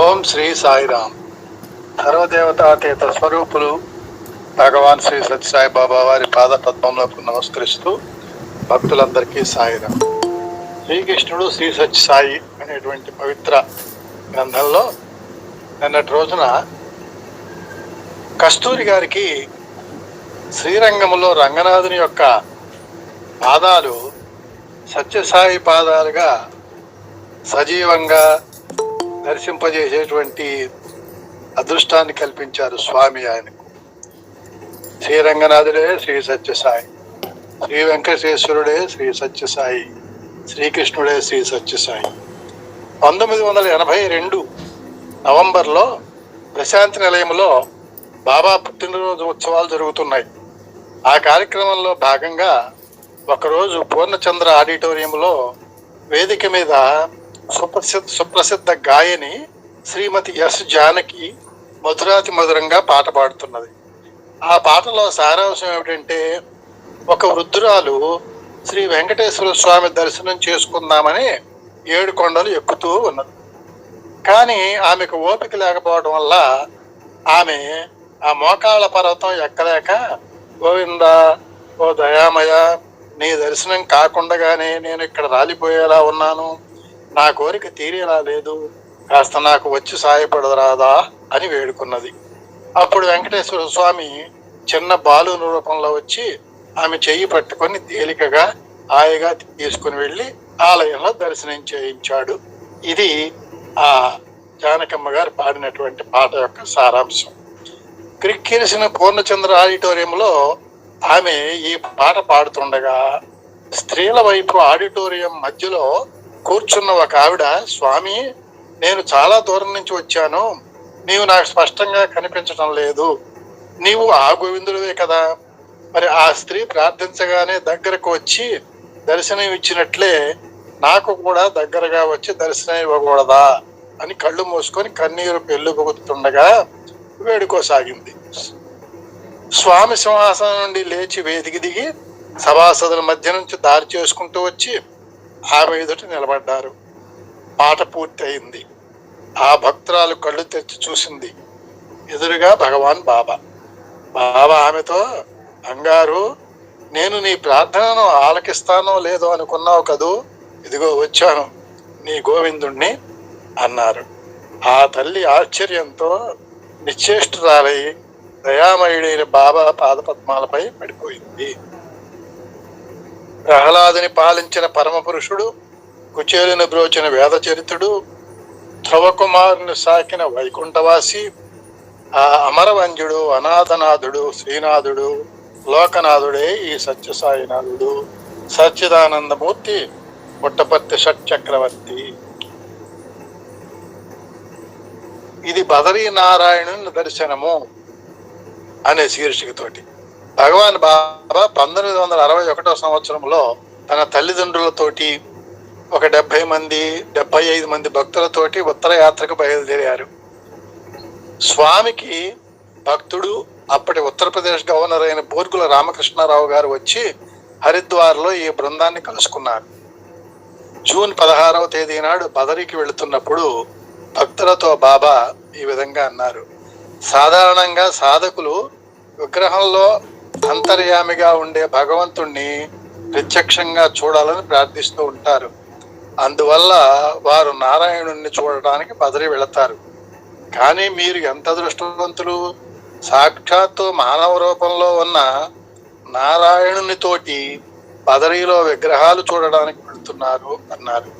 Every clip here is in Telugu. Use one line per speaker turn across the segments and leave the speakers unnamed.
ఓం శ్రీ సాయిరామ్. సర్వదేవతాతీత స్వరూపులు భగవాన్ శ్రీ సత్యసాయి బాబా వారి పాద పద్మంలోకి నమస్కరిస్తూ భక్తులందరికీ సాయిరామ్. శ్రీకృష్ణుడు శ్రీ సత్యసాయి అనేటువంటి పవిత్ర గ్రంథంలో నిన్నటి రోజున కస్తూరి గారికి శ్రీరంగంలో రంగనాథుని యొక్క పాదాలు సత్యసాయి పాదాలుగా సజీవంగా దర్శింపజేసేటువంటి అదృష్టాన్ని కల్పించారు స్వామి ఆయనకు. శ్రీరంగనాథుడే శ్రీ సత్యసాయి. శ్రీ వెంకటేశ్వరుడే శ్రీ సత్యసాయి. శ్రీకృష్ణుడే శ్రీ సత్యసాయి. పంతొమ్మిది వందల ఎనభై రెండు నవంబర్లో ప్రశాంతి నిలయంలో బాబా పుట్టినరోజు ఉత్సవాలు జరుగుతున్నాయి. ఆ కార్యక్రమంలో భాగంగా ఒకరోజు పూర్ణచంద్ర ఆడిటోరియంలో వేదిక మీద సుప్రసిద్ధ సుప్రసిద్ధ గాయని శ్రీమతి ఎస్ జానకి మధురాతి మధురంగా పాట పాడుతున్నది. ఆ పాటలో సారాంశం ఏమిటంటే ఒక వృద్ధురాలు శ్రీ వెంకటేశ్వర స్వామి దర్శనం చేసుకుందామని ఏడు కొండలు ఎక్కుతూ ఉన్నది. కానీ ఆమెకు ఓపిక లేకపోవడం వల్ల ఆమె ఆ మోకాళ్ళ పర్వతం ఎక్కలేక గోవింద ఓ దయామయ నీ దర్శనం కాకుండగానే నేను ఇక్కడ రాలిపోయేలా ఉన్నాను. నా కోరిక తీరేలా లేదు. కాస్త నాకు వచ్చి సాయపడరాదా అని వేడుకున్నది. అప్పుడు వెంకటేశ్వర స్వామి చిన్న బాలు రూపంలో వచ్చి ఆమె చెయ్యి పట్టుకొని తేలికగా హాయిగా తీసుకుని వెళ్ళి ఆలయంలో దర్శనం చేయించాడు. ఇది ఆ జానకమ్మ గారు పాడినటువంటి పాట యొక్క సారాంశం. క్రిక్కిరిసిన పూర్ణచంద్ర ఆడిటోరియంలో ఆమె ఈ పాట పాడుతుండగా స్త్రీల వైపు ఆడిటోరియం మధ్యలో కూర్చున్న ఒక ఆవిడ స్వామి నేను చాలా దూరం నుంచి వచ్చాను. నీవు నాకు స్పష్టంగా కనిపించడం లేదు. నీవు ఆ గోవిందుడివే కదా. మరి ఆ స్త్రీ ప్రార్థించగానే దగ్గరకు వచ్చి దర్శనం ఇచ్చినట్లే నాకు కూడా దగ్గరగా వచ్చి దర్శనం ఇవ్వకూడదా? అని కళ్ళు మూసుకొని కన్నీరు పెళ్ళుగుతుండగా వేడుకోసాగింది. స్వామి సింహాసనం నుండి లేచి వేదికి దిగి సభాసదుల మధ్య నుంచి దారి చేసుకుంటూ వచ్చి ఆమె ఎదుట నిలబడ్డారు. పాట పూర్తయింది. ఆ భక్తురాలు కళ్ళు తెచ్చి చూసింది. ఎదురుగా భగవాన్ బాబా. బాబా ఆమెతో బంగారు నేను నీ ప్రార్థనను ఆలకిస్తానో లేదో అనుకున్నావు కదూ? ఇదిగో వచ్చాను నీ గోవిందుణ్ణి అన్నారు. ఆ తల్లి ఆశ్చర్యంతో నిశ్చేష్టురాలై దయామయుడైన బాబా పాదపద్మాలపై పడిపోయింది. ప్రహ్లాదుని పాలించిన పరమ పురుషుడు కుచేలుని బ్రోచిన వేద చరిత్రుడు ధ్రువకుమారుని సాకిన వైకుంఠవాసి ఆ అమరవంజుడు అనాథనాథుడు శ్రీనాథుడు లోకనాథుడే ఈ సత్యసాయినాథుడు సచ్చిదానందమూర్తి పుట్టపర్తి షట్చక్రవర్తి. ఇది బదరీ నారాయణుని దర్శనము అనే శీర్షికతోటి. భగవాన్ బాబా పంతొమ్మిది వందల అరవై ఒకటో సంవత్సరంలో తన తల్లిదండ్రులతోటి ఒక డెబ్బై మంది డెబ్బై ఐదు మంది భక్తులతోటి ఉత్తర యాత్రకు బయలుదేరారు. స్వామికి భక్తుడు అప్పటి ఉత్తరప్రదేశ్ గవర్నర్ అయిన బోర్గుల రామకృష్ణారావు గారు వచ్చి హరిద్వార్లో ఈ బృందాన్ని కలుసుకున్నారు. జూన్ పదహారవ తేదీ నాడు బదరికి వెళుతున్నప్పుడు భక్తులతో బాబా ఈ విధంగా అన్నారు. సాధారణంగా సాధకులు విగ్రహంలో అంతర్యామిగా ఉండే భగవంతుణ్ణి ప్రత్యక్షంగా చూడాలని ప్రార్థిస్తూ ఉంటారు. అందువల్ల వారు నారాయణుణ్ణి చూడటానికి బదిలి వెళతారు. కానీ మీరు ఎంత దృష్టవంతులు సాక్షాత్తు మానవ రూపంలో ఉన్న నారాయణునితోటి బదరీలో విగ్రహాలు చూడడానికి వెళుతున్నారు అన్నారు.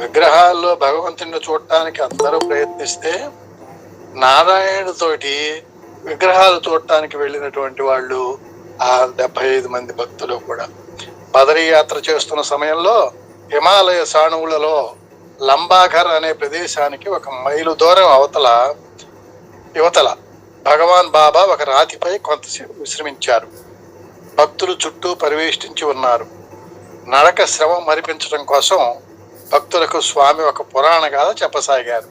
విగ్రహాల్లో భగవంతుని చూడటానికి అందరూ ప్రయత్నిస్తే నారాయణుడితోటి విగ్రహాలు చూడటానికి వెళ్ళినటువంటి వాళ్ళు ఆ డెబ్బై ఐదు మంది భక్తులు కూడా. బదరీ యాత్ర చేస్తున్న సమయంలో హిమాలయ సాణువులలో లంబాఘర్ అనే ప్రదేశానికి ఒక మైలు దూరం అవతల యువతల భగవాన్ బాబా ఒక రాతిపై కొంతసేపు విశ్రమించారు. భక్తులు చుట్టూ పరివేష్టించి ఉన్నారు. నడక శ్రమ మరిపించడం కోసం భక్తులకు స్వామి ఒక పురాణ గాథ చెప్పసాగారు.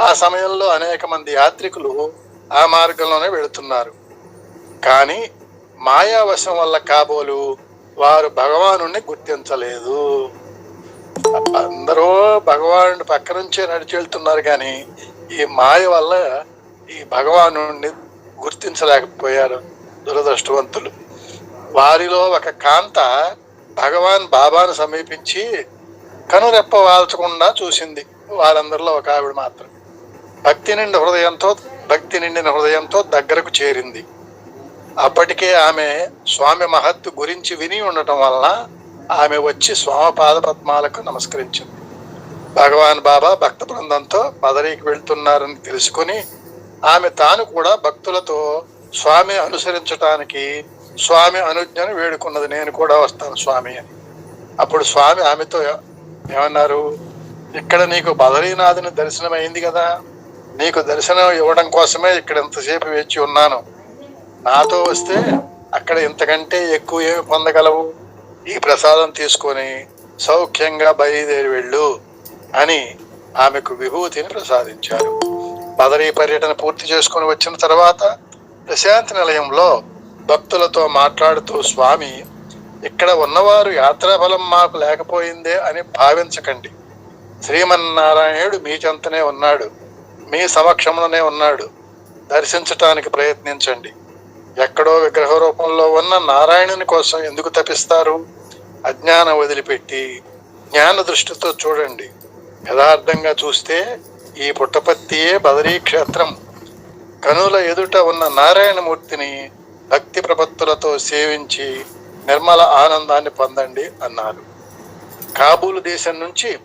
ఆ సమయంలో అనేక మంది యాత్రికులు ఆ మార్గంలోనే వెళుతున్నారు. కానీ మాయావశం వల్ల కాబోలు వారు భగవాను గుర్తించలేదు. అందరూ భగవాను పక్క నుంచే నడిచి వెళ్తున్నారు కానీ ఈ మాయ వల్ల ఈ భగవాను గుర్తించలేకపోయారు దురదృష్టవంతులు. వారిలో ఒక కాంత భగవాన్ బాబాను సమీపించి కనురెప్ప వాల్చకుండా చూసింది. వారందరిలో ఒక ఆవిడ మాత్రం. భక్తి నిండి హృదయంతో భక్తి నిండిన హృదయంతో దగ్గరకు చేరింది. అప్పటికే ఆమె స్వామి మహత్తు గురించి విని ఉండటం వలన ఆమె వచ్చి స్వామి పాదపద్మాలకు నమస్కరించింది. భగవాన్ బాబా భక్త బృందంతో పదరికి వెళ్తున్నారని తెలుసుకుని ఆమె తాను కూడా భక్తులతో స్వామి అనుసరించటానికి స్వామి అనుజ్ఞను వేడుకున్నది నేను కూడా వస్తాను స్వామి అని. అప్పుడు స్వామి ఆమెతో ఏమన్నారు? ఇక్కడ నీకు బదరీనాథుని దర్శనం అయింది కదా? నీకు దర్శనం ఇవ్వడం కోసమే ఇక్కడ ఇంతసేపు వేచి ఉన్నాను. నాతో వస్తే అక్కడ ఇంతకంటే ఎక్కువ ఏమి పొందగలవు? ఈ ప్రసాదం తీసుకొని సౌఖ్యంగా బయలుదేరి వెళ్ళు అని ఆమెకు విభూతిని ప్రసాదించారు. బదరీ పర్యటన పూర్తి చేసుకొని వచ్చిన తర్వాత ప్రశాంతి నిలయంలో భక్తులతో మాట్లాడుతూ స్వామి ఇక్కడ ఉన్నవారు యాత్రాఫలం మాకు లేకపోయిందే అని భావించకండి. శ్రీమన్నారాయణుడు మీ చెంతనే ఉన్నాడు. మీ సమక్షంలోనే ఉన్నాడు. దర్శించటానికి ప్రయత్నించండి. ఎక్కడో విగ్రహ రూపంలో ఉన్న నారాయణుని కోసం ఎందుకు తపిస్తారు? అజ్ఞానం వదిలిపెట్టి జ్ఞాన దృష్టితో చూడండి. యథార్థంగా చూస్తే ఈ పుట్టపత్తియే బదరీ క్షేత్రం కనుల ఎదుట ఉన్న నారాయణమూర్తిని భక్తి ప్రపత్తులతో సేవించి నిర్మల ఆనందాన్ని పొందండి అన్నారు. కాబూలు దేశం నుంచి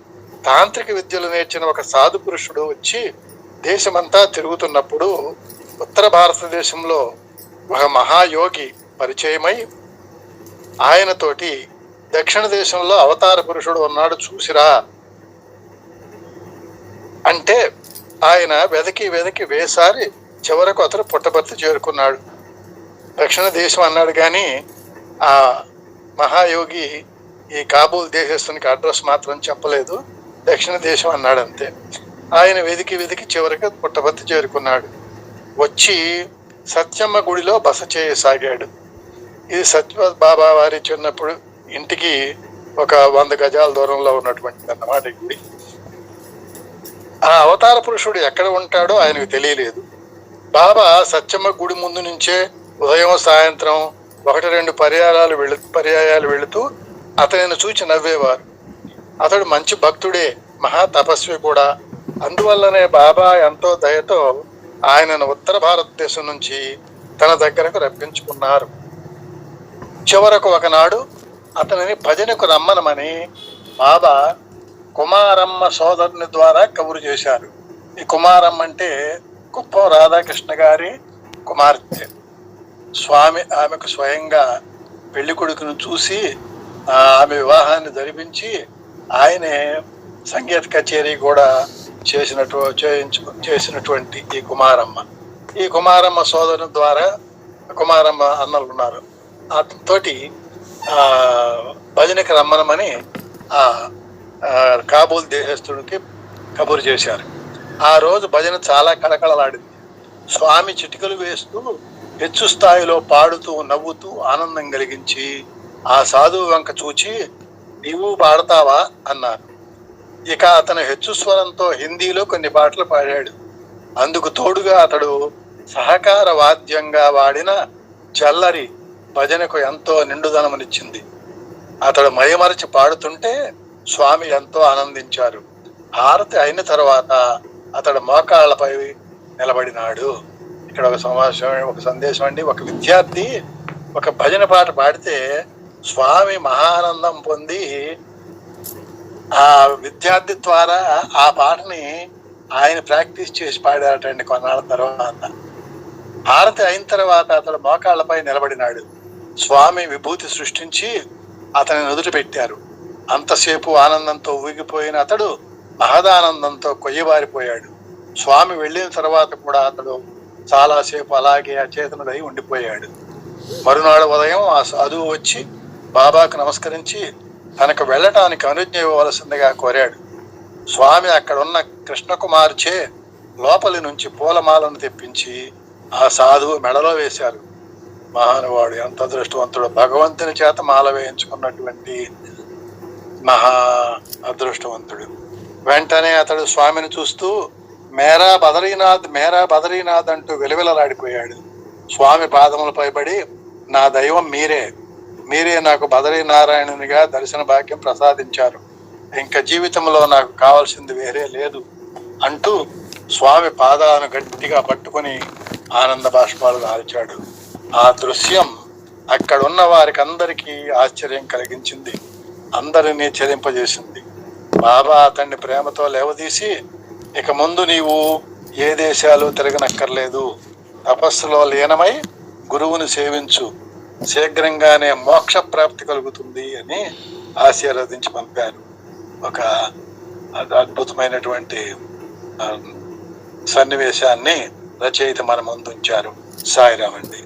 తాంత్రిక విద్యలు నేర్చిన ఒక సాధు పురుషుడు వచ్చి దేశమంతా తిరుగుతున్నప్పుడు ఉత్తర భారతదేశంలో ఒక మహాయోగి పరిచయమై ఆయనతోటి దక్షిణ దేశంలో అవతార పురుషుడు ఉన్నాడు చూసిరా. అంటే ఆయన వెదకి వెదకి వేసారి చివరకు అతను పుట్టబర్తి చేరుకున్నాడు. దక్షిణ దేశం అన్నాడు కానీ ఆ మహాయోగి ఈ కాబూల్ దేశస్తునికి అడ్రస్ మాత్రం చెప్పలేదు. దక్షిణ దేశం అన్నాడు అంతే ఆయన వెదికి వెదికి చివరికి పుట్టబర్తి చేరుకున్నాడు. వచ్చి సత్యమ్మ గుడిలో బస చేయసాగాడు. ఇది సత్య బాబా వారి చిన్నప్పుడు ఇంటికి ఒక వంద గజాల దూరంలో ఉన్నటువంటి అన్నమాట గుడి. ఆ అవతార పురుషుడు ఎక్కడ ఉంటాడో ఆయనకు తెలియలేదు. బాబా సత్యమ్మ గుడి ముందు నుంచే ఉదయం సాయంత్రం ఒకటి రెండు పర్యాయాలు వెళు పర్యాయాలు వెళుతూ అతనిని చూచి నవ్వేవారు. అతడు మంచి భక్తుడే మహా తపస్వి కూడా. అందువల్లనే బాబా ఎంతో దయతో ఆయనను ఉత్తర భారతదేశం నుంచి తన దగ్గరకు రప్పించుకున్నారు. చివరకు ఒకనాడు అతనిని భజనకు రమ్మనమని బాబా కుమారమ్మ సోదరుని ద్వారా కబురు చేశారు. ఈ కుమారమ్మ అంటే కుప్పం రాధాకృష్ణ గారి కుమార్తె. స్వామి ఆమెకు స్వయంగా పెళ్ళి కొడుకును చూసి ఆమె వివాహాన్ని జరిపించి ఆయనే సంగీత కచేరీ కూడా చేసినటు చేయించు చేసినటువంటి ఈ కుమారమ్మ. ఈ కుమారమ్మ సోదరు ద్వారా కుమారమ్మ అన్నలు ఉన్నారు. అతనితోటి ఆ భజనకి రమ్మనమని ఆ ఆ, కాబూల్ దేశస్థుడికి కబురు చేశారు. ఆ రోజు భజన చాలా కళకళలాడింది. స్వామి చిటికలు వేస్తూ హెచ్చు స్థాయిలో పాడుతూ నవ్వుతూ ఆనందం కలిగించి ఆ సాధువు వంక చూచి నీవు పాడతావా? అన్నారు. ఇక అతను హెచ్చు స్వరంతో హిందీలో కొన్ని పాటలు పాడాడు. అందుకు తోడుగా అతడు సహకార వాద్యంగా వాడిన చల్లరి భజనకు ఎంతో నిండుదనమునిచ్చింది. అతడు మయమరచి పాడుతుంటే స్వామి ఎంతో ఆనందించారు. హారతి అయిన తర్వాత అతడు మోకాళ్ళపై నిలబడినాడు. ఇక్కడ ఒక సమావేశం ఒక సందేశం అండి. ఒక విద్యార్థి ఒక భజన పాట పాడితే స్వామి మహానందం పొంది ఆ విద్యార్థి ద్వారా ఆ పాటని ఆయన ప్రాక్టీస్ చేసి పాడారటండి కొన్నాళ్ళ తర్వాత. హారతి అయిన తర్వాత అతడు మోకాళ్ళపై నిలబడినాడు. స్వామి విభూతి సృష్టించి అతని నుదుటి పెట్టారు అంతసేపు ఆనందంతో ఊగిపోయిన అతడు మహదానందంతో కొయ్యబారిపోయాడు. స్వామి వెళ్ళిన తర్వాత కూడా అతడు చాలాసేపు అలాగే అచేతనుడై ఉండిపోయాడు. మరునాడు ఉదయం ఆ సాధువు వచ్చి బాబాకు నమస్కరించి తనకు వెళ్ళటానికి అనుజ్ఞ ఇవ్వవలసిందిగా కోరాడు. స్వామి అక్కడున్న కృష్ణకుమార్చే లోపలి నుంచి పూలమాలను తెప్పించి ఆ సాధువు మెడలో వేశారు. మహానువాడు ఎంత అదృష్టవంతుడు. భగవంతుని చేత మాల వేయించుకున్నటువంటి మహా అదృష్టవంతుడు. వెంటనే అతడు స్వామిని చూస్తూ మేరా బదరీనాథ్ మేరా బదరీనాథ్ అంటూ విలవిలలాడిపోయాడు. స్వామి పాదములపై పడి నా దైవం మీరే. మీరే నాకు బదరీ నారాయణునిగా దర్శన భాగ్యం ప్రసాదించారు. ఇంకా జీవితంలో నాకు కావాల్సింది వేరే లేదు అంటూ స్వామి పాదాలను గట్టిగా పట్టుకొని ఆనంద బాష్పాలు దాల్చాడు ఆ దృశ్యం అక్కడ ఉన్న వారికి అందరికీ ఆశ్చర్యం కలిగించింది. అందరినీ చెలింపజేసింది బాబా అతన్ని ప్రేమతో లేవదీసి ఇక ముందు నీవు ఏ దేశాలు తిరగనక్కర్లేదు. తపస్సులో లీనమై గురువుని సేవించు. శీఘ్రంగానే మోక్ష ప్రాప్తి కలుగుతుంది అని ఆశీర్వదించి పంపారు. ఒక అద్భుతమైనటువంటి సన్నివేశాన్ని రచయిత మన ముందుంచారు సాయిరామండి.